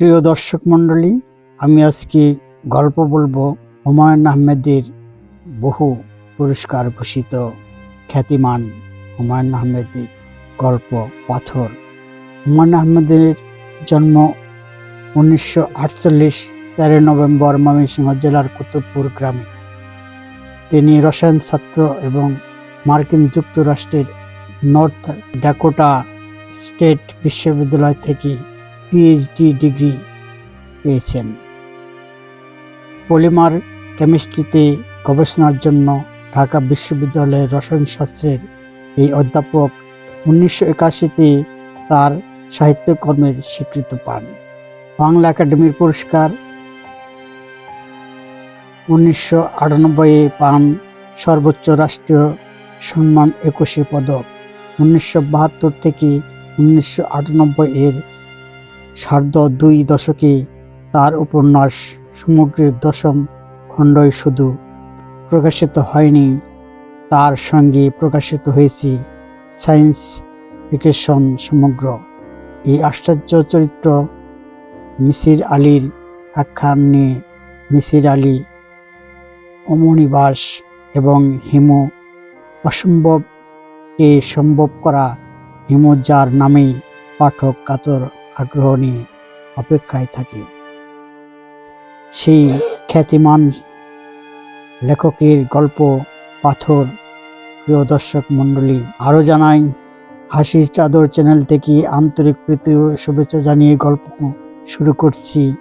প্রিয় দর্শক মণ্ডলী, আমি আজকে গল্প বলব হুমায়ুন আহমেদের বহু পুরস্কার ভূষিত খ্যাতিমান হুমায়ুন আহমেদের গল্প পাথর। হুমায়ুন আহমেদের জন্ম উনিশশো আটচল্লিশ তেরো নভেম্বর ময়মনসিংহ জেলার কুতুবপুর গ্রামে। তিনি রসায়ন ছাত্র এবং মার্কিন যুক্তরাষ্ট্রের নর্থ ড্যাকোটা স্টেট বিশ্ববিদ্যালয় থেকে পিএইচডি ডিগ্রি পেয়েছেন। পলিমার কেমিস্ট্রিতে গবেষণার জন্য ঢাকা বিশ্ববিদ্যালয়ের রসায়নশাস্ত্রের এই অধ্যাপক উনিশশো একাশিতে তার সাহিত্যকর্মের স্বীকৃতি পান। বাংলা একাডেমির পুরস্কার উনিশশো আটানব্বইয়ে পান সর্বোচ্চ রাষ্ট্রীয় সম্মান একুশে পদক। উনিশশো বাহাত্তর থেকে উনিশশো আটানব্বই এর সার্ধ দুই দশকে তার উপন্যাস সমগ্রের দশম খণ্ডই শুধু প্রকাশিত হয়নি। তার সঙ্গে প্রকাশিত হয়েছে সায়েন্স ফিকশন সমগ্র। এই আশ্চর্য চরিত্র মিসির আলীর আখ্যান নিয়ে মিসির আলী অমনিবাস এবং হিমু অসম্ভবকে সম্ভব করা হিমু যার নামেই পাঠক কাতর আগ্রহ নিয়ে অপেক্ষায় থাকে। সেই খ্যাতিমান লেখকের গল্প, পাথর, প্রিয় দর্শক মণ্ডলী আরও জানাই, হাসির চাদর চ্যানেল থেকে আন্তরিক প্রীতি শুভেচ্ছা জানিয়ে গল্প শুরু করছি।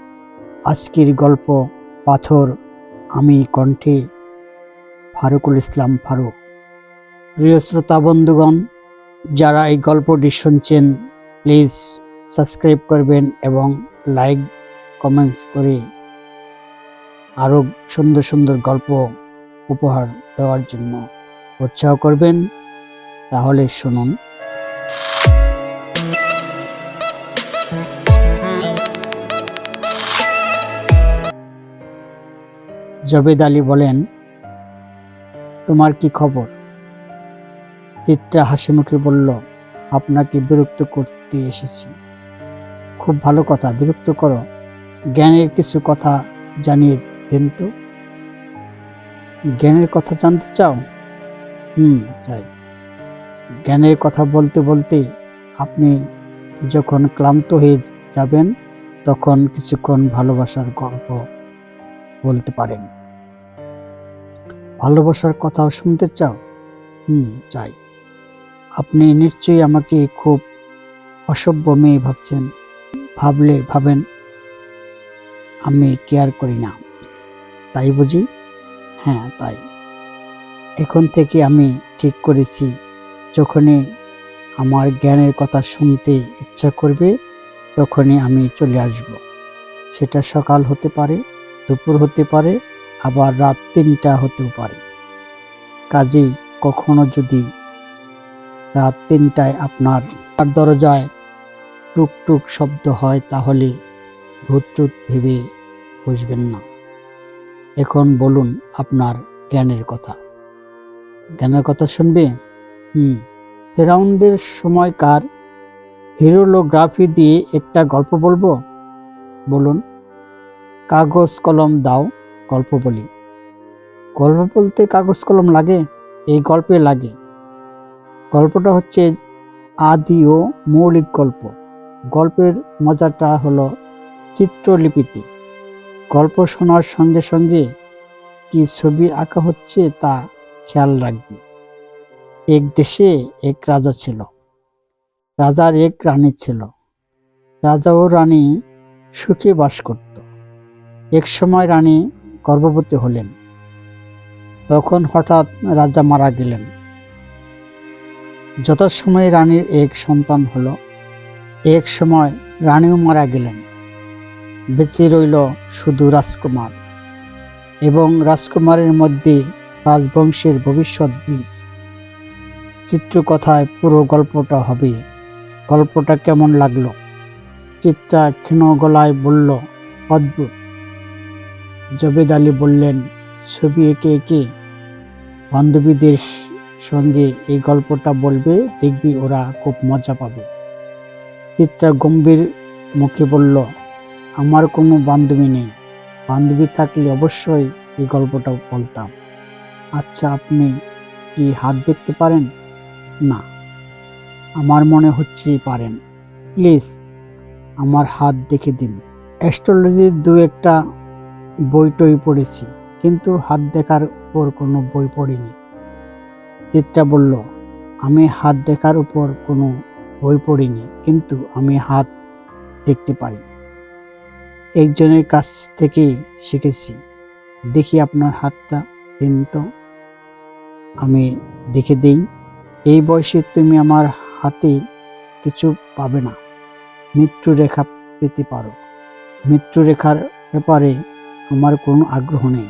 আজকের গল্প, পাথর, আমি কণ্ঠে ফারুকুল ইসলাম ফারুক। প্রিয় শ্রোতা বন্ধুগণ, যারা এই গল্পটি শুনছেন, প্লিজ সাবস্ক্রাইব করবেন এবং লাইক, কমেন্টস করে আরও সুন্দর সুন্দর গল্প উপহার দেওয়ার জন্য উৎসাহ করবেন। তাহলে শুনুন। জবেদ আলী বলেন, তোমার কি খবর? চিত্রা হাসি মুখে বলল, আপনাকে বিরক্ত করতে এসেছি। খুব ভালো কথা, বিরক্ত করো। জ্ঞানের কিছু কথা জানিয়ে দেন তো। জ্ঞানের কথা জানতে চাও? হুম, চাই। জ্ঞানের কথা বলতে বলতে আপনি যখন ক্লান্ত হয়ে যাবেন, তখন কিছুক্ষণ ভালোবাসার গল্প বলতে পারেন। ভালোবাসার কথাও শুনতে চাও? হুম, চাই। আপনি নিশ্চয়ই আমাকে খুব অসভ্য মেয়ে ভাবছেন। ভাবলে ভাবেন, আমি কেয়ার করি না। তাই বুঝি? হ্যাঁ তাই। এখন থেকে আমি ঠিক করেছি, যখনই আমার জ্ঞানের কথা শুনতে ইচ্ছা করবে, তখনই আমি চলে আসব। সেটা সকাল হতে পারে, দুপুর হতে পারে, আবার রাত তিনটা হতেও পারে। কাজেই কখনো যদি রাত তিনটায় আপনার দরজায় টুকটুক শব্দ হয় তাহলে ভূত টুত ভেবে বসবেন না। এখন বলুন আপনার জ্ঞানের কথা। জ্ঞানের কথা শুনবে? হুম। ফেরাউনদের সময়কার হিরোলোগ্রাফি দিয়ে একটা গল্প বলব? বলুন। কাগজ কলম দাও, গল্প বলি। গল্প বলতে কাগজ কলম লাগে? এই গল্পে লাগে। গল্পটা হচ্ছে আদি ও মৌলিক গল্প। গল্পের মজাটা হলো চিত্রলিপিতে গল্প শোনার সঙ্গে সঙ্গে কি ছবি আঁকা হচ্ছে তা খেয়াল রাখবে। এক দেশে এক রাজা ছিল। রাজার এক রানী ছিল। রাজা ও রানী সুখে বাস করত। এক সময় রানী গর্ভবতী হলেন। তখন হঠাৎ রাজা মারা গেলেন। যথাসময়ে রানীর এক সন্তান হলো এক সময় রানীও মারা গেলেন। বেঁচে রইল শুধু রাজকুমার এবং রাজকুমারের মধ্যে রাজবংশের ভবিষ্যৎ বীজ। চিত্রকথায় পুরো গল্পটা হবে। গল্পটা কেমন লাগল? চিত্রা ক্ষীণ গলায় বলল, অদ্ভুত। জবেদ আলী বললেন, ছবি এঁকে এঁকে বান্ধবীদের সঙ্গে এই গল্পটা বলবে, দেখবি ওরা খুব মজা পাবে। চিত্রা গম্ভীর মুখে বলল, আমার কোনো বান্ধবী নেই। বান্ধবী থাকলে অবশ্যই এই গল্পটা বলতাম। আচ্ছা আপনি কি হাত দেখতে পারেন? না। আমার মনে হচ্ছে পারেন। প্লিজ, আমার হাত দেখে দিন। অ্যাস্ট্রোলজির দু একটা বই টই পড়েছি, কিন্তু হাত দেখার উপর কোনো বই পড়িনি। চিত্রা বলল, আমি হাত দেখার উপর কোনো বই পড়িনি, কিন্তু আমি হাত দেখতে পারি একজনের কাছ থেকে শিখেছি, দেখি আপনার হাতটা, দিন তো। আমি দেখে দেই, এই বয়সে তুমি আমার হাতে কিছু পাবে না। মৃত্যু রেখা পেতে পারো। মৃত্যু রেখার ব্যাপারে আমার কোনো আগ্রহ নেই।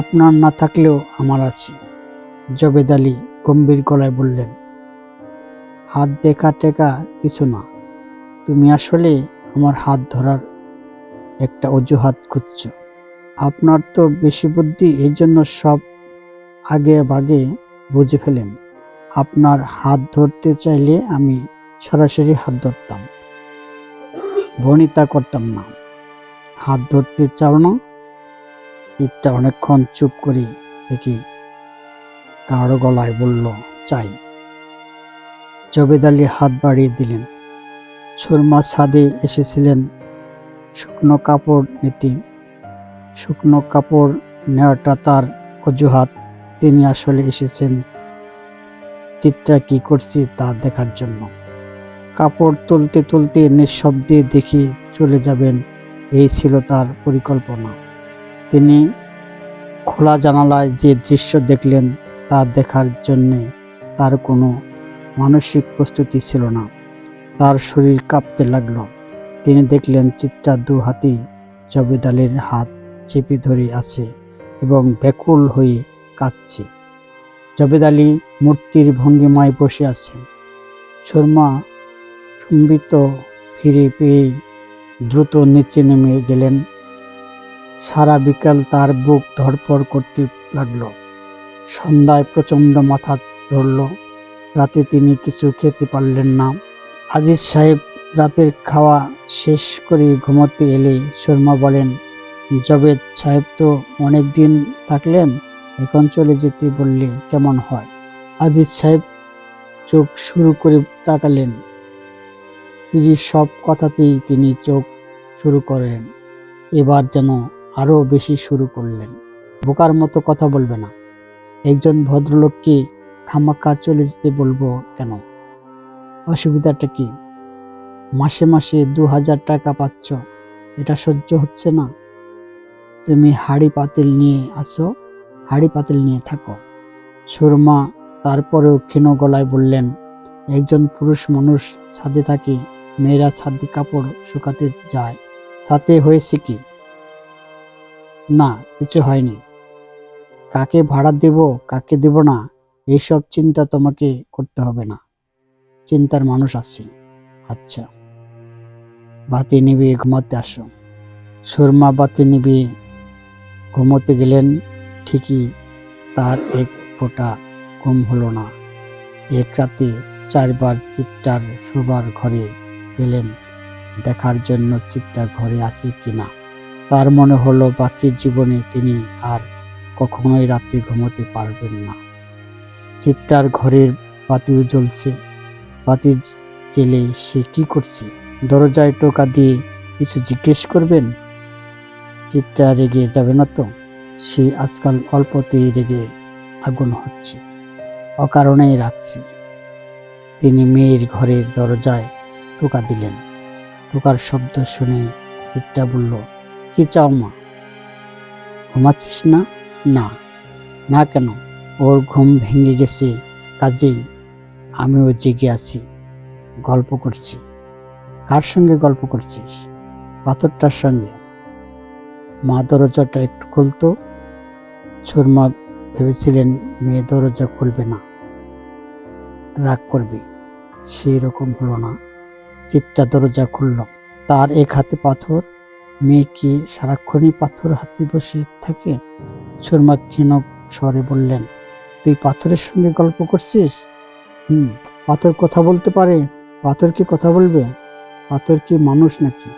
আপনার না থাকলেও আমার আছে। জবেদ আলী গম্ভীর গলায় বললেন হাত দেখা টেকা কিছু না। তুমি আসলে আমার হাত ধরার একটা অজুহাত খুঁজছ। আপনার তো বেশি বুদ্ধি এই জন্য সব আগে বাগে বুঝে ফেলেন। আপনার হাত ধরতে চাইলে আমি সরাসরি হাত ধরতাম। বনিতা করতাম না। হাত ধরতে চাও না? ইটটা অনেকক্ষণ চুপ করে দেখি কারও গলায় বলল, চাই। জবেদ আলী হাত বাড়িয়ে দিলেন। সুরমা ছাদে এসেছিলেন শুকনো কাপড় নিতে। শুকনো কাপড় নেওয়াটা তার অজুহাত। তিনি আসলে এসেছেন। চিত্রা কি করছি তা দেখার জন্য। কাপড় তুলতে তুলতে নিঃশব্দে দেখে চলে যাবেন। এই ছিল তার পরিকল্পনা। তিনি খোলা জানালায় যে দৃশ্য দেখলেন তা দেখার জন্যে তার কোনো মানসিক প্রস্তুতি ছিল না। তার শরীর কাঁপতে লাগল। তিনি দেখলেন চিত্রা দু হাতি জবেদ আলীর হাত চেপে ধরে আছে এবং ব্যাকুল হয়ে কাঁদছে। জবেদ আলী মূর্তির ভঙ্গিমায় বসে আছেন শর্মা সম্বিত ফিরে পেয়ে দ্রুত নিচে নেমে গেলেন। সারা বিকাল তার বুক ধড়পড় করতে লাগল। সন্ধ্যায় প্রচণ্ড মাথা ধরল। রাতে তিনি কিছু খেতে পারলেন না। আজিজ সাহেব রাতের খাওয়া শেষ করে ঘুমাতে এলে শর্মা বলেন, জবেদ সাহেব তো অনেক দিন থাকলেন, এখন চলে যেতে বললে কেমন হয়? আজিজ সাহেব চোখ শুরু করে তাকালেন। তিনি সব কথাতেই তিনি চোখ শুরু করেন, এবার যেন আরও বেশি শুরু করলেন। বোকার মতো কথা বলবে না। একজন ভদ্রলোককে খামাকা চলে যেতে বলব কেন? অসুবিধাটা কি? মাসে মাসে দু হাজার টাকা পাচ্ছ, এটা সহ্য হচ্ছে না। তুমি হাড়ি পাতিল নিয়ে আসো, হাড়ি পাতিল নিয়ে থাকো। সুরমা তারপরেও ক্ষীণ গলায় বললেন, একজন পুরুষ মানুষ ছাদে থাকে, মেয়েরা ছাদে কাপড় শুকাতে যায়, তাতে হয়েছে কি? না, কিছু হয়নি। কাকে ভাড়া দেব, কাকে দেব না এইসব চিন্তা তোমাকে করতে হবে না। চিন্তার মানুষ আছে। আচ্ছা। বাতি নিভিয়ে ঘুমাতে আসো। সুরমা বাতি নিভিয়ে ঘুমোতে গেলেন, ঠিকই তার এক ফোঁটা ঘুম হলো না। এক রাতে চারবার চিত্তার শোবার ঘরে গেলেন, দেখার জন্য চিত্তা ঘরে আছে কিনা তার মনে হলো বাকি জীবনে তিনি আর কখনোই রাতে ঘুমোতে পারবেন না। চিত্তার ঘরের বাতিও জ্বলছে। বাতি জেলে সে কি করছে? দরজায় টোকা দিয়ে কিছু জিজ্ঞেস করবেন? চিত্রা রেগে যাবে না তো? সে আজকাল অল্পতেই রেগে আগুন হচ্ছে অকারণেই রাখছে। তিনি মেয়ের ঘরের দরজায় টোকা দিলেন। টোকার শব্দ শুনে চিত্রা বলল, কি চাও মা? ঘুমাচ্ছিস না? না। না কেন? ওর ঘুম ভেঙে গেছে। কাজেই আমিও জেগে আছি। গল্প করছি। কার সঙ্গে গল্প করছিস? পাথরটার সঙ্গে। মা দরজাটা একটু খুলতো। সুরমা ভেবেছিলেন মেয়ে দরজা খুলবে না। রাগ করবে। সেই রকম হলো না। চিত্তা দরজা খুলল। তার এক হাতে পাথর। মেয়ে কি সারাক্ষণই পাথর হাতে বসে থাকে? সুরমা ক্ষীণ স্বরে বললেন তুই পাথরের সঙ্গে গল্প করছিস? হুম, পাথর কথা বলতে পারে। পাথর কি কথা বলবে? পাথর কি মানুষ নাকি?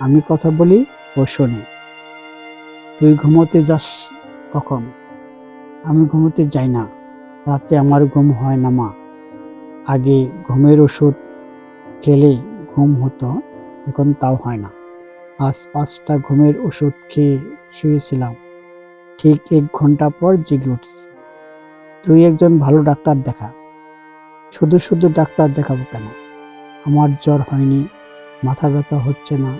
আমি কথা বলি ও শোনে। তুই ঘুমোতে যাস কখন? আমি ঘুমোতে যাই না। রাতে আমার ঘুম হয় না, মা। আগে ঘুমের ওষুধ খেলে ঘুম হতো, এখন তাও হয় না। আজ পাঁচটা ঘুমের ওষুধ খেয়ে শুয়েছিলাম। ঠিক এক ঘণ্টা পর জেগে উঠেছি। তুই একজন ভালো ডাক্তার দেখা। শুধু শুধু ডাক্তার দেখাবো কেন? আমার জ্বর হয়নি, মাথা ব্যথা হচ্ছে না,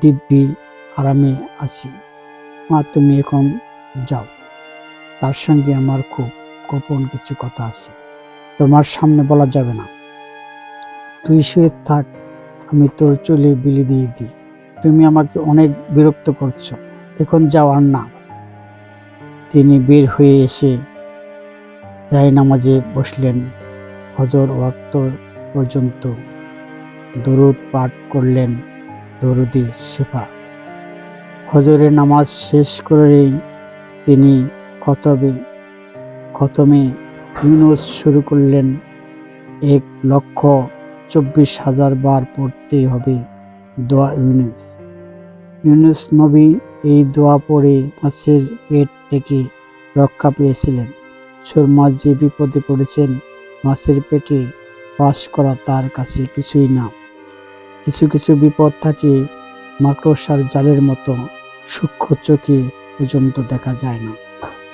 দিব্যি আরামে আছি। মা, তুমি এখন যাও। তার সঙ্গে আমার খুব গোপন কিছু কথা আছে। তোমার সামনে বলা যাবে না। তুই শুয়ে থাক, আমি তোর চুলে বিলি দিয়ে দিই। তুমি আমাকে অনেক বিরক্ত করছ। এখন যাও আর না তিনি বের হয়ে এসে জায় নামাজে বসলেন। হজর ওয়াক্ত পর্যন্ত দরুদ পাঠ করলেন দরুদি শেফা। হজরের নামাজ শেষ করেই তিনি খতবে খতমে ইউনুস শুরু করলেন, এক লক্ষ চব্বিশ হাজার বার পড়তে হবে দোয়া ইউনুস। ইউনুস নবী এই দোয়া পড়ে মাছের পেট থেকে রক্ষা পেয়েছিলেন। সুরমা যে বিপদে পড়েছেন, মাছের পেটে বাস করা তার কাছে কিছুই না। কিছু কিছু বিপদ থাকে মাকড়সার জালের মতো, সূক্ষ্ম চোখে পর্যন্ত দেখা যায় না।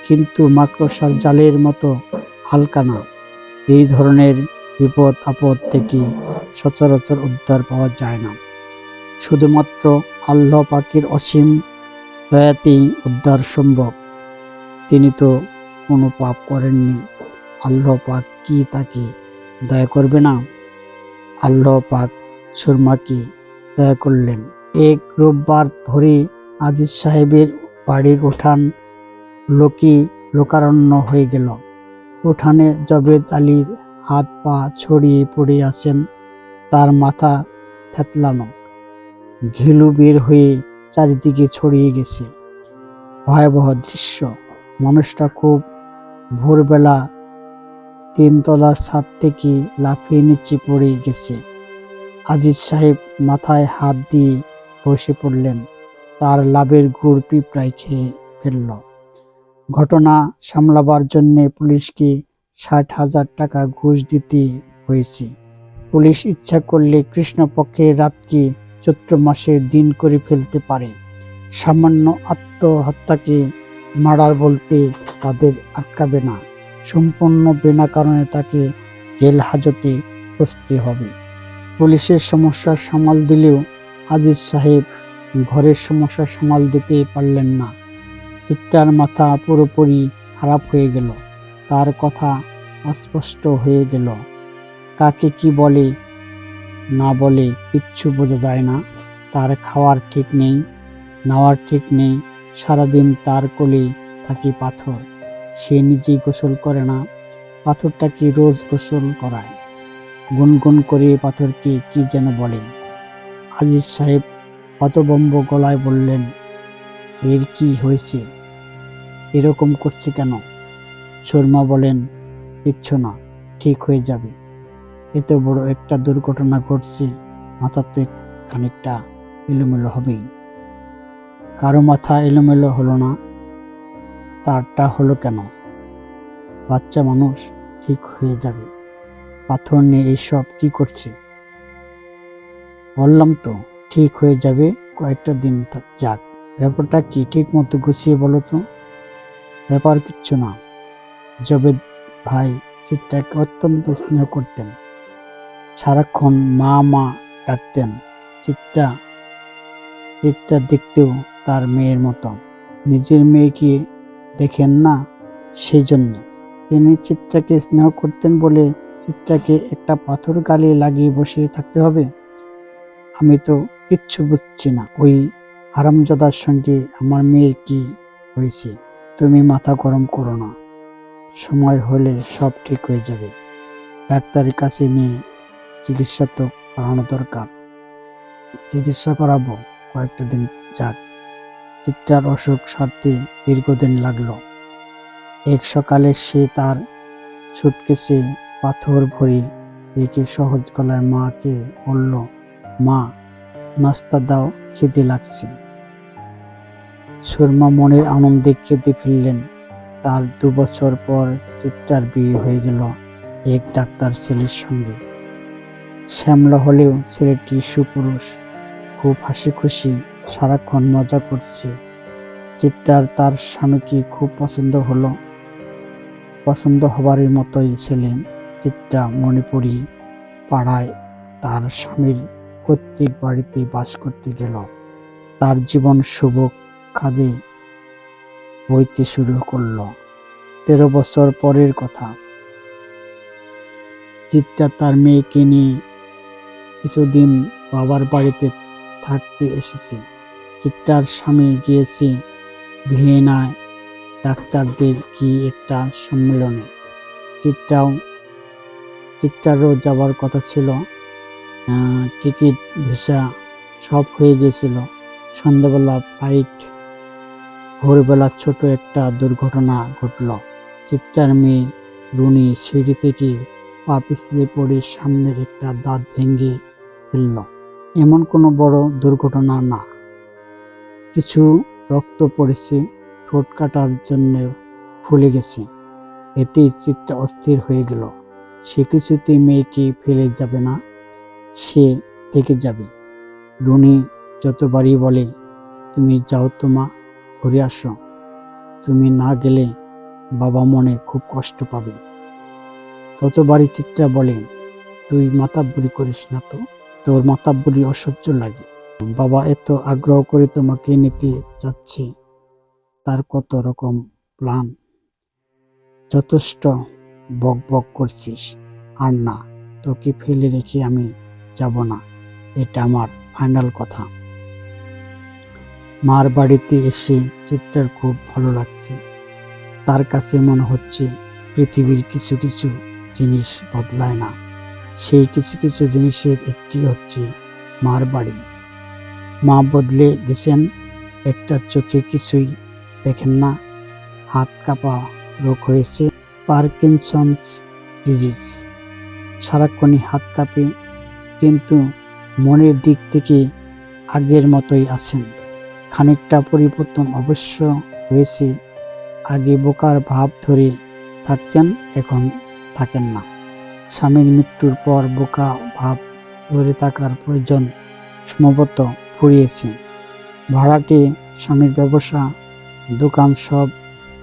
কিন্তু মাকড়সার জালের মতো হালকা না। এই ধরনের বিপদ আপদ থেকে সচরাচর উদ্ধার পাওয়া যায় না। শুধুমাত্র আল্লাহ পাখির অসীম দয়াতেই উদ্ধার সম্ভব। তিনি তো কোনো পাপ করেননি। আল্লাহ পাক কি তাকে দয়া করবে না? আল্লাহ পাক সুরমাকে দয়া করলেন। এক রোববার ভোরে আজিজ সাহেবের বাড়ির উঠান লোকে লোকারণ্য হয়ে গেল। উঠানে জবেদ আলীর হাত পা ছড়িয়ে পড়ে আছেন, তার মাথা থেতলানো। ঘিলু বের হয়ে চারিদিকে ছড়িয়ে গেছে। ভয়াবহ দৃশ্য। মানুষটা খুব ভোরবেলা তিনতলার ছাদ থেকে লাফিয়ে নিচে পড়ে গেছে। আজিজ সাহেব মাথায় হাত দিয়ে বসে পড়লেন। তার লাভের গুড় পিঁপড়ায় খেয়ে ফেলল। ঘটনা সামলাবার জন্য পুলিশকে ষাট হাজার টাকা ঘুষ দিতে হয়েছে। পুলিশ ইচ্ছা করলে কৃষ্ণপক্ষের রাতকে চৈত্র মাসের দিন করে ফেলতে পারে। সামান্য আত্মহত্যাকে মার্ডার বলতে তাদের আটকাবে না। সম্পূর্ণ বিনা কারণে তাকে জেল হাজতে বসতে হবে। পুলিশের সমস্যার সামাল দিলেও আজিজ সাহেব ঘরের সমস্যার সামাল দিতে পারলেন না। চিত্রার মাথা পুরোপুরি খারাপ হয়ে গেল। তার কথা অস্পষ্ট হয়ে গেল। কাকে কি বলে, না বলে কিচ্ছু বোঝা যায় না। তার খাওয়ার ঠিক নেই, নেওয়ার ঠিক নেই। সারাদিন তার কোলে থাকি পাথর। সে নিজেই গোসল করে না, পাথরটাকে রোজ গোসল করায়। গুনগুন করে পাথরকে কি যেন বলে। আজিজ সাহেব হতবম্ব গলায় বললেন, এর কি হয়েছে? এরকম করছে কেন? শর্মা বলেন, কিচ্ছু না, ঠিক হয়ে যাবে। এত বড় একটা দুর্ঘটনা ঘটছে মাথা তো খানিকটা এলোমেলো হবেই। কারও মাথা এলোমেলো হলো না। তারটা হলো কেন? বাচ্চা মানুষ ঠিক হয়ে যাবে। পাথর নিয়ে এইসব কি করছে? বললাম তো, ঠিক হয়ে যাবে কয়েকটা দিন যাক। ব্যাপারটা কি ঠিক মতো গুছিয়ে বলো তো? ব্যাপার কিচ্ছু না। জবেদ ভাই চিত্রাকে অত্যন্ত স্নেহ করতেন। সারাক্ষণ মা মা ডাকতেন। চিত্রা চিত্রা দেখতেও তার মেয়ের মতো। নিজের মেয়েকে দেখেন না সেই জন্য তিনি চিত্রাকে স্নেহ করতেন বলে চিত্রাকে একটা পাথর গালে লাগিয়ে বসে থাকতে হবে। আমি তো কিচ্ছু বুঝছি না, ওই হারামজাদার সঙ্গে আমার মেয়ের কি হয়েছে? তুমি মাথা গরম করো না। সময় হলে সব ঠিক হয়ে যাবে। ডাক্তারের কাছে নিয়ে চিকিৎসা তো করানো দরকার। চিকিৎসা করাবো, কয়েকটা দিন যাক। চিত্রার অসুখ সারতে দীর্ঘদিন লাগল। এক সকালে সে তার সুটকেসে পাথর ভরে রেখে সহজ গলায় মাকে বলল, মা, নাস্তা দাও খেতে লাগছে। সুরমা মনের আনন্দে খেতে ফিরলেন। তার দু বছর পর চিত্রার বিয়ে হয়ে গেল এক ডাক্তার ছেলের সঙ্গে। শ্যামলা হলেও ছেলেটি সুপুরুষ। খুব হাসি খুশি সারাক্ষণ মজা করছে। চিত্রার তার স্বামীকে খুব পছন্দ হলো। পছন্দ হবার মতোই ছেলে চিত্রা মণিপুরি পাড়ায় তার স্বামীর কর্তৃক বাড়িতে বাস করতে গেল। তার জীবন শুভ খাদে বইতে শুরু করল। তেরো বছর পরের কথা। চিত্রা তার মেয়েকে নিয়ে কিছুদিন বাবার বাড়িতে থাকতে এসেছে। চিত্রার স্বামী গিয়েছে। ভিয়েনায় ডাক্তারদের কি একটা সম্মেলনে? চিত্রাও চিত্রারও যাবার কথা ছিল। টিকিট, ভিসা সব হয়ে গিয়েছিল। সন্ধ্যাবেলা ফ্লাইট, ভোরবেলা ছোট একটা দুর্ঘটনা ঘটল। চিত্রার মেয়ে রুনি সিঁড়ি থেকে পা পড়ে সামনের একটা দাঁত ভেঙে ফেলল। এমন কোনো বড় দুর্ঘটনা না। কিছু রক্ত পড়েছে, ঠোঁট কাটার জন্য ফুলে গেছে। এতে চিত্রা অস্থির হয়ে গেল। সে কিছুতেই মেয়েকে ফেলে যাবে না, সে থেকে যাবে। রুনি যতবারই বলে, তুমি যাও তো মা, ঘুরে আসো। তুমি না গেলে বাবা মনে খুব কষ্ট পাবে। ততবারই চিত্রা বলে, তুই মাতাব্বরি করিস না তো, তোর মাতাব্বরি অসহ্য লাগে। বাবা এত আগ্রহ করে তোমাকে নিতে চাচ্ছে তার কত রকম প্ল্যান। যথেষ্ট বক বক করছিস। আর না, তোকে ফেলে রেখে আমি যাব না। এটা আমার ফাইনাল কথা। মার বাড়িতে এসে চিত্রার খুব ভালো লাগছে। তার কাছে মনে হচ্ছে পৃথিবীর কিছু কিছু জিনিস বদলায় না। সেই কিছু কিছু জিনিসের একটি হচ্ছে মার বাড়ি। মা বদলে গেছেন। একটা চোখে কিছুই দেখেন না। হাত কাঁপা রোগ হয়েছে। Parkinson's disease. সারাক্ষণই হাত কাঁপে, কিন্তু মনের দিক থেকে আগের মতোই আছেন। খানিকটা পরিবর্তন অবশ্য হয়েছে। আগে বোকার ভাব ধরে থাকতেন, এখন থাকেন না। স্বামীর মৃত্যুর পর বোকা ভাব ধরে থাকার প্রয়োজন সম্ভবত ফুরিয়েছে ভাড়াটে স্বামীর ব্যবসা, দোকান সব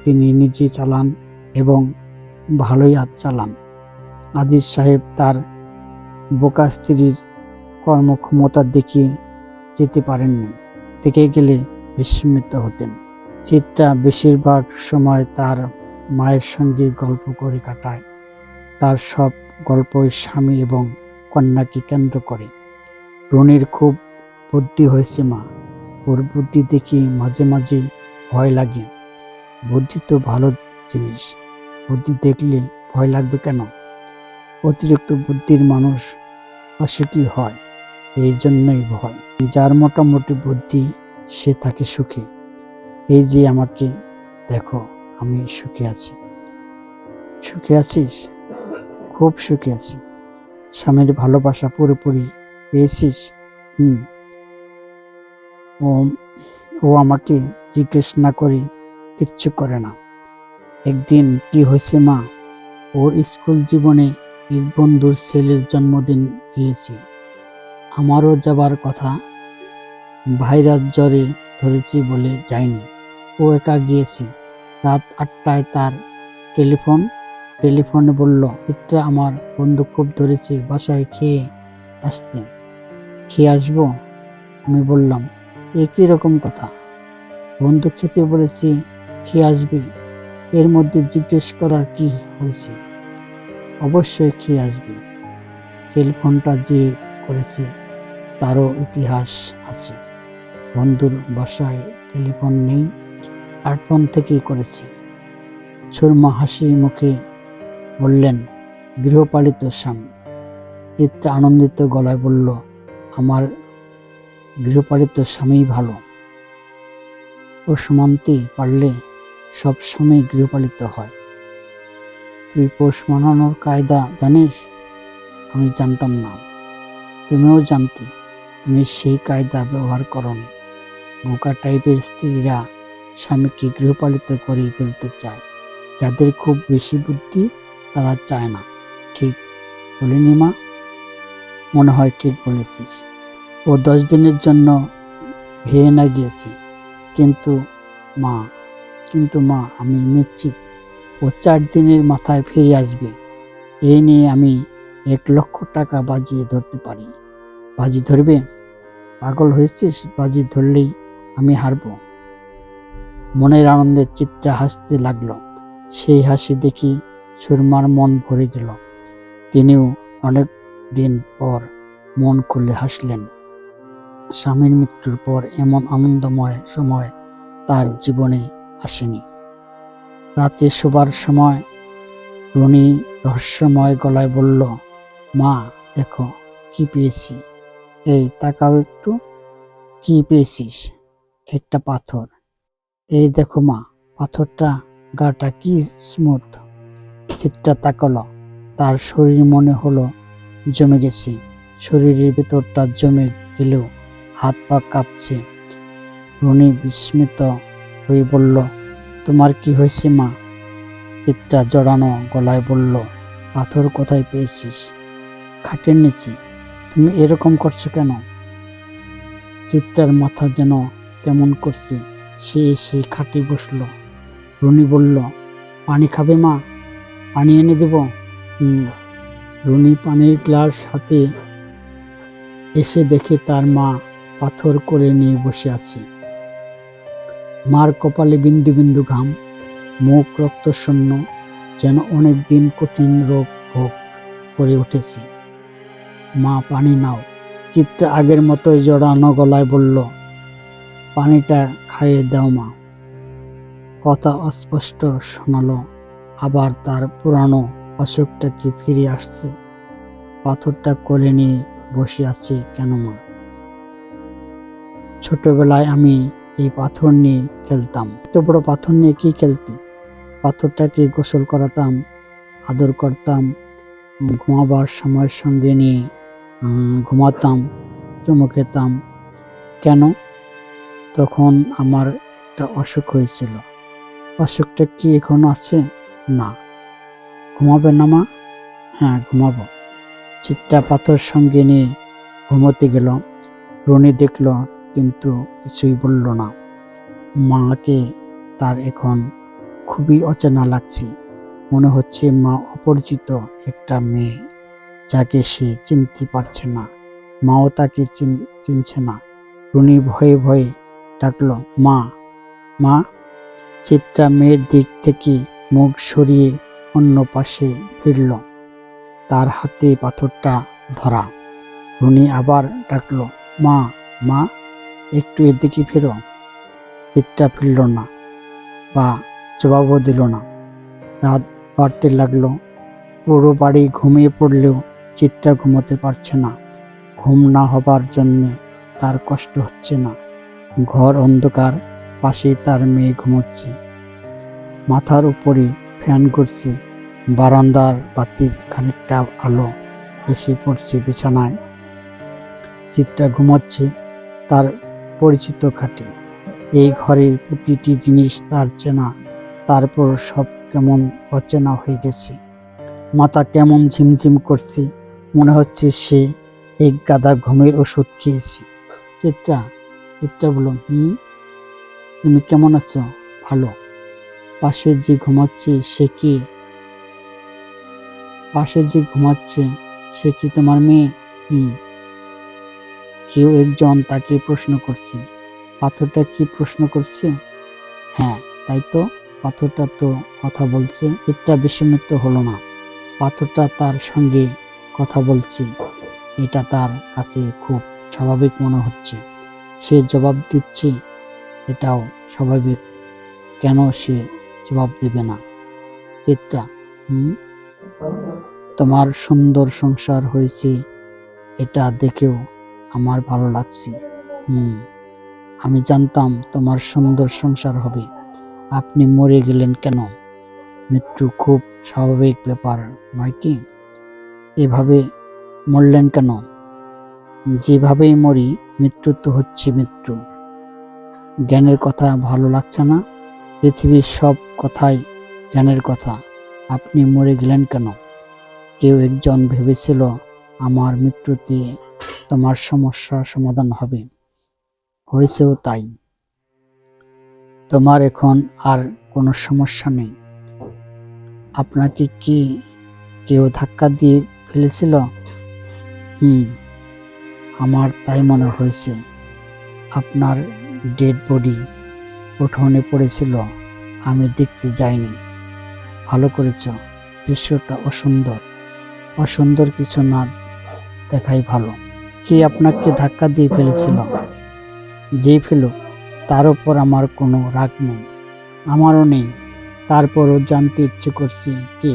তিনি নিজে চালান এবং ভালোই আজ চালান। আজিজ সাহেব তার বোকা স্ত্রীর কর্মক্ষমতা দেখিয়ে যেতে পারেননি থেকে গেলে বিস্মিত হতেন। চিত্রা বেশিরভাগ সময় তার মায়ের সঙ্গে গল্প করে কাটায়। তার সব গল্পই স্বামী এবং কন্যাকে কেন্দ্র করে। রনির খুব বুদ্ধি হয়েছে মা। ওর বুদ্ধি দেখি মাঝে মাঝে ভয় লাগে। বুদ্ধি তো ভালো জিনিস। বুদ্ধি দেখলে ভয় লাগবে কেন? অতিরিক্ত বুদ্ধির মানুষ অসুখী হয়? এই জন্যই ভয়। যার মোটামুটি বুদ্ধি, সে থাকে সুখী। এই যে আমাকে দেখো, আমি সুখে আছি। সুখে আছিস? খুব সুখে আছি। স্বামীর ভালোবাসা পুরোপুরি পেয়েছিস? হুম। ও ও আমাকে জিজ্ঞেস না করে কিচ্ছু করে না। একদিন কি হয়েছে মা? ওর স্কুল জীবনে এক বন্ধুর ছেলের জন্মদিন গিয়েছি আমারও যাবার কথা ভাইরাস জ্বরে ধরেছি বলে যায়নি। ও একা গিয়েছে। রাত আটটায় তার টেলিফোন, টেলিফোনে বলল চিত্রা আমার বন্ধু খুব ধরেছে, বাসায় খেয়ে আসতে। খেয়ে আসব? আমি বললাম এ কী রকম কথা। বন্ধু খেতে বলেছি খেয়ে আসবি? এর মধ্যে জিজ্ঞেস করার কি হয়েছে? অবশ্যই খেয়ে আসবি। টেলিফোনটা যে করেছে, তারও ইতিহাস আছে। বন্ধুর বাসায় টেলিফোন নেই, স্মার্টফোন থেকেই করেছে। সুরমা হাসি মুখে বললেন, গৃহপালিত স্বামী। চিত্তে আনন্দিত গলায় বলল, আমার গৃহপালিত স্বামী ভালো। ও সমান্তি পারলে সব সময় গৃহপালিত হয়। তুই পোষ মানানোর কায়দা জানিস? আমি জানতাম না। তুমিও জানতে, তুমি সেই কায়দা ব্যবহার করনি। বোকা টাইপের স্ত্রীরা স্বামীকে গৃহপালিত করে ফেলতে চায়। যাদের খুব বেশি বুদ্ধি, তারা চায় না। ঠিক বলিনি মা? মনে হয় ঠিক বলেছিস। ও দশ দিনের জন্য ভিয়েনা গিয়েছি। কিন্তু মা কিন্তু মা, আমি নিশ্চিত ও চার দিনের মাথায় ফিরে আসবে। এই নিয়ে আমি এক লক্ষ টাকা বাজিয়ে ধরতে পারি। বাজি ধরবে? পাগল হয়েছিস? বাজি ধরলেই আমি হারব। মনের আনন্দে চিত্রা হাসতে লাগল। সেই হাসি দেখি সুরমার মন ভরে গেল। তিনিও অনেক দিন পর মন খুলে হাসলেন। স্বামীর মৃত্যুর পর এমন আনন্দময় সময় তার জীবনে আসেনি। রাতে শোবার সময় রনি রহস্যময় গলায় বলল, মা, দেখো, কি পেয়েছি? এই তাকাও একটু। কি পেয়েছিস? একটা পাথর। এই দেখো মা, পাথরটা গাটা কি স্মুথ। চিত্রা তাকালো। তার শরীর মনে হলো জমে গেছে। শরীরের ভেতরটা জমে গেলেও হাত পা কাঁপছে। রনি বিস্মিত হয়ে বলল, তোমার কি হয়েছে মা? চিত্রা জড়ানো গলায় বলল, পাথর কোথায় পেয়েছিস? খাটের নিচে। তুমি এরকম করছ কেন? চিত্রার মাথা যেন কেমন করছে, সে এসে খাটে বসল। রুনি বলল, পানি খাবে মা? পানি এনে দেব? রুনি পানির গ্লাস হাতে এসে দেখে তার মা পাথর করে নিয়ে বসে আছে। মার কপালে বিন্দু বিন্দু ঘাম, মুখ রক্তশূন্য, যেন অনেক দিন কঠিন রোগ ভোগ করে উঠেছে। মা, পানি নাও। চিত্রা আগের মতোই জড়ানো গলায় বলল, পানিটা খাইয়ে দাও মা। কথা অস্পষ্ট শোনালো, আবার তার পুরানো অসুখটা কি ফিরে আসছে? পাথরটা কোলে নিয়ে বসে আছে কেন মা? ছোটবেলায় আমি এই পাথর নিয়ে খেলতাম। এত বড় পাথর নিয়ে কি খেলতি? পাথরটাকে গোসল করাতাম, আদর করতাম, ঘুমাবার সময় সঙ্গে নিয়ে ঘুমাতাম, চুমু খেতাম। কেন? তখন আমার একটা অসুখ হয়েছিল। অসুখটা কি এখনও আছে? না। ঘুমাবে না মা? হ্যাঁ ঘুমাবো। চিত্রা পাথর সঙ্গে নিয়ে ঘুমোতে গেল রনি দেখল কিন্তু কিছুই বলল না। মাকে তার এখন খুবই অচেনা লাগছে। মনে হচ্ছে মা অপরিচিত একটা মেয়ে যাকে সে চিনতে পারছে না। মাও তাকে চিন- চিনছে না। রুনি ভয়ে ভয়ে ডাকলো, মা মা! চিত্রা মেয়ের দিক থেকে মুখ সরিয়ে অন্য পাশে ফিরল। তার হাতে পাথরটা ধরা। রুনি আবার ডাকলো, মা মা! একটু এদিকে ফেরো। চিত্রা ফিরল না বা জবাবও দিল না। রাত বাড়তে লাগল। পুরো বাড়ি ঘুমিয়ে পড়লেও চিত্রা ঘুমোতে পারছে না। ঘুম না হবার জন্য তার কষ্ট হচ্ছে না। ঘর অন্ধকার পাশে তার মেয়ে ঘুমোচ্ছে। মাথার উপরে ফ্যান করছে বারান্দার বাতির খানিকটা আলো এসে পড়ছে বিছানায়। চিত্রা ঘুমোচ্ছে। তার পরিচিত খাটে। এই ঘরের প্রতিটি জিনিস তার চেনা, তারপর সব কেমন অচেনা হয়ে গেছে। মাথা কেমন ঝিমঝিম করছে, মনে হচ্ছে সে এক গাদা ঘুমের ওষুধ খেয়েছে। চিত্রা চিত্রা বলল, হুম? তুমি কেমন আছো? ভালো। পাশে যে ঘুমাচ্ছে সে কি? পাশে যে ঘুমাচ্ছে সে কি তোমার মেয়ে? হুম। কেউ একজন তাকে প্রশ্ন করছে, পাথরটা কি প্রশ্ন করছে? হ্যাঁ তাই তো, পাথরটা তো কথা বলছে, এটা বিস্মিত হলো না, পাথরটা তার সঙ্গে কথা বলছে, এটা তার কাছে খুব স্বাভাবিক মনে হচ্ছে, সে জবাব দিচ্ছে, এটাও স্বাভাবিক, কেন সে জবাব দেবে না? হুম? তোমার সুন্দর সংসার হয়েছে, এটা দেখেও আমার ভালো লাগছে। হুম, আমি জানতাম তোমার সুন্দর সংসার হবে। আপনি মরে গেলেন কেন? মৃত্যু খুব স্বাভাবিক ব্যাপার, নয় কি? এভাবে মরলেন কেন? যেভাবেই মরি, মৃত্যু তো হচ্ছে মৃত্যু। জ্ঞানের কথা ভালো লাগছে না? পৃথিবীর সব কথাই জ্ঞানের কথা। আপনি মরে গেলেন কেন? কেউ একজন ভেবেছিল, আমার মৃত্যুতে তোমার সমস্যার সমাধান হবে। হয়েছেও তাই। তোমার এখন আর কোনো সমস্যা নেই। আপনাকে কি কেউ ধাক্কা দিয়ে ফেলেছিল? হুম, আমার তাই মনে হয়েছে। আপনার ডেড বডি উঠোনে পড়েছিল। আমি দেখতে যাইনি। ভালো করেছ। দৃশ্যটা অসুন্দর। অসুন্দর কিছু না দেখাই ভালো। কি আপনাকে ধাক্কা দিয়ে ফেলেছিল? যে ফেলুক তার উপর আমার কোনো রাগ নেই, আমারও নেই। তারপরও জানতে ইচ্ছে করছি কে।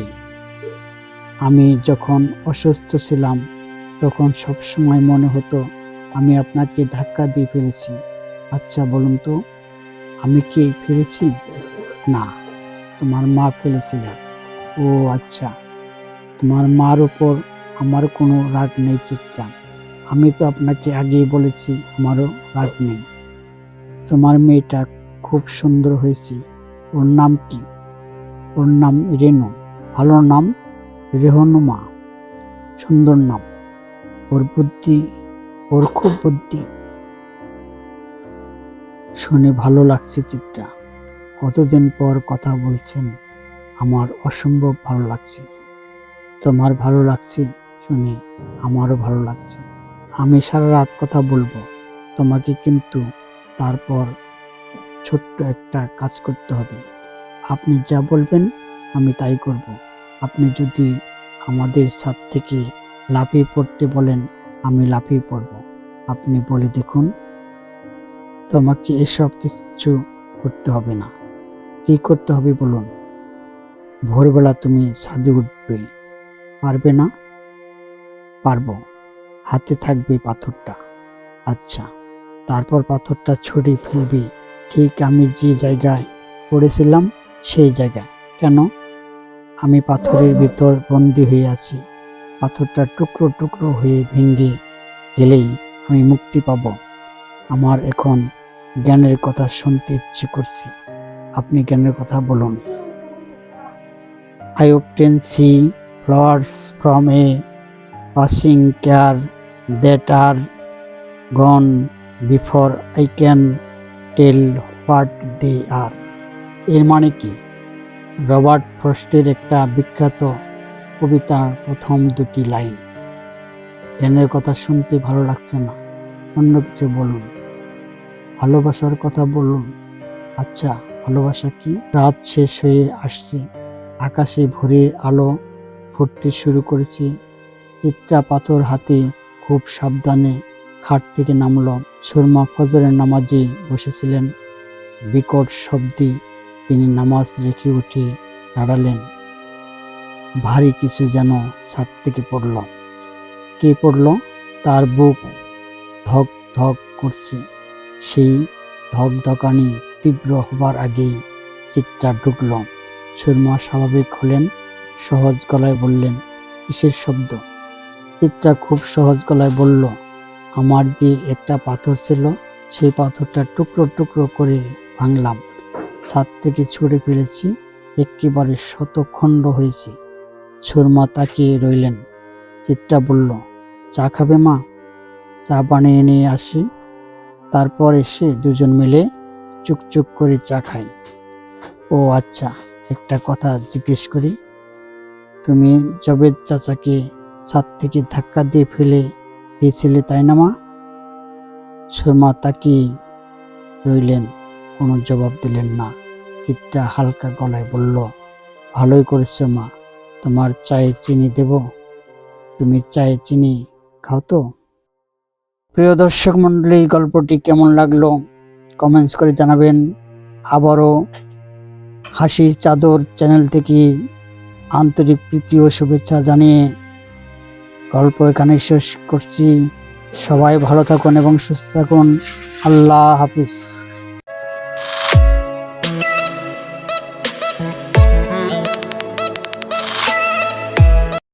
আমি যখন অসুস্থ ছিলাম, তখন সব সময় মনে হতো, আমি আপনাকে ধাক্কা দিয়ে ফেলেছি। আচ্ছা বলুন তো, আমি কি ফেলেছি? না, তোমার মা ফেলেছিলেন ও আচ্ছা তোমার মার উপর আমার কোনো রাগ নেই চিত্রা আমি তো আপনাকে আগেই বলেছি, আমারও রাগ নেই। তোমার মেয়েটা খুব সুন্দর হয়েছে। ওর নাম কি? ওর নাম রেনু। ভালো নাম? রেহনুমা। সুন্দর নাম। ওর বুদ্ধি, ওর খুব বুদ্ধি। শুনে ভালো লাগছে চিত্রা। কতদিন পর কথা বলছেন, আমার অসম্ভব ভালো লাগছে। তোমার ভালো লাগছে শুনে আমারও ভালো লাগছে। আমি সারা রাত কথা বলব। তোমাকে কিন্তু তারপর ছোট্ট একটা কাজ করতে হবে। আপনি যা বলবেন, আমি তাই করব। আপনি যদি আমাদের ছাদ থেকে লাফিয়ে পড়তে বলেন, আমি লাফিয়ে পড়ব। আপনি বলে দেখুন, তোমাকে এসব কিছু করতে হবে না। কি করতে হবে বলুন? ভোরবেলা তুমি ছাদে উঠবে। পারবে না? পারব। হাতে থাকবে পাথরটা। আচ্ছা তারপর পাথরটা ছড়িয়ে ফেলবি। ঠিক আমি যে জায়গায় পড়েছিলাম, সেই জায়গায়। কেন? আমি পাথরের ভিতর বন্দি হয়ে আছি। পাথরটা টুকরো টুকরো হয়ে ভেঙে গেলেই আমি মুক্তি পাব। আমার এখন জ্ঞানের কথা শুনতে ইচ্ছে করছে। আপনি জ্ঞানের কথা বলুন। I obtain see flowers from a passing car that are gone before I can tell what they are. এর মানে কি? রবার্ট ফ্রস্টের একটা বিখ্যাত কবিতার প্রথম দুটি লাইন। জ্ঞানের কথা শুনতে ভালো লাগছে না। অন্য কিছু বলুন। ভালোবাসার কথা বলুন। আচ্ছা ভালোবাসা কি? রাত শেষ হয়ে আসছে। আকাশে ভোরের আলো ফুটতে শুরু করেছে। চিত্রা পাথর হাতে খুব সাবধানে খাট থেকে নামল। সুরমা ফজরের নামাজে বসেছিলেন। বিকট শব্দে তিনি নামাজ রেখে উঠে দাঁড়ালেন। ভারী কিছু যেন ছাদ থেকে পড়ল। কে পড়ল? তার বুক ধক ধক করছে। সেই ধকধকানি তীব্র হবার আগেই চিত্রা ঢুকল। সুরমা স্বাভাবিক হলেন সহজ গলায় বললেন, কিসের শব্দ? চিত্রা খুব সহজ গলায় বলল, আমার যে একটা পাথর ছিল, সেই পাথরটা টুকরো টুকরো করে ভাঙলাম। ছাদ থেকে ছুঁড়ে ফেলেছি, একেবারে শতখণ্ড হয়েছে। সুরমা তাকিয়ে রইলেন। চিত্রা বলল, চা খাবে মা? চা বানিয়ে নিয়ে আসি। তারপর এসে দুজন মিলে চুকচুক করে চা খাই। ও আচ্ছা একটা কথা জিজ্ঞেস করি। তুমি জবেদ চাচাকে ছাদ থেকে ধাক্কা দিয়ে ফেলে দিয়েছিলে, তাই না মা? সুরমা তাকিয়ে রইলেন, কোনো জবাব দিলেন না। চিত্রা হালকা গলায় বলল, ভালোই করেছ মা, তোমার চায়ে চিনি দেব। তুমি চায়ে চিনি খাও তো? প্রিয় দর্শক মণ্ডলী, গল্পটি কেমন লাগল? কমেন্টস করে জানাবেন। আবারও হাসির চাদর চ্যানেল থেকে আন্তরিক প্রীতি ও শুভেচ্ছা জানিয়ে গল্প এখানে শেষ করছি। সবাই ভালো থাকুন এবং সুস্থ থাকুন। আল্লাহ হাফিজ।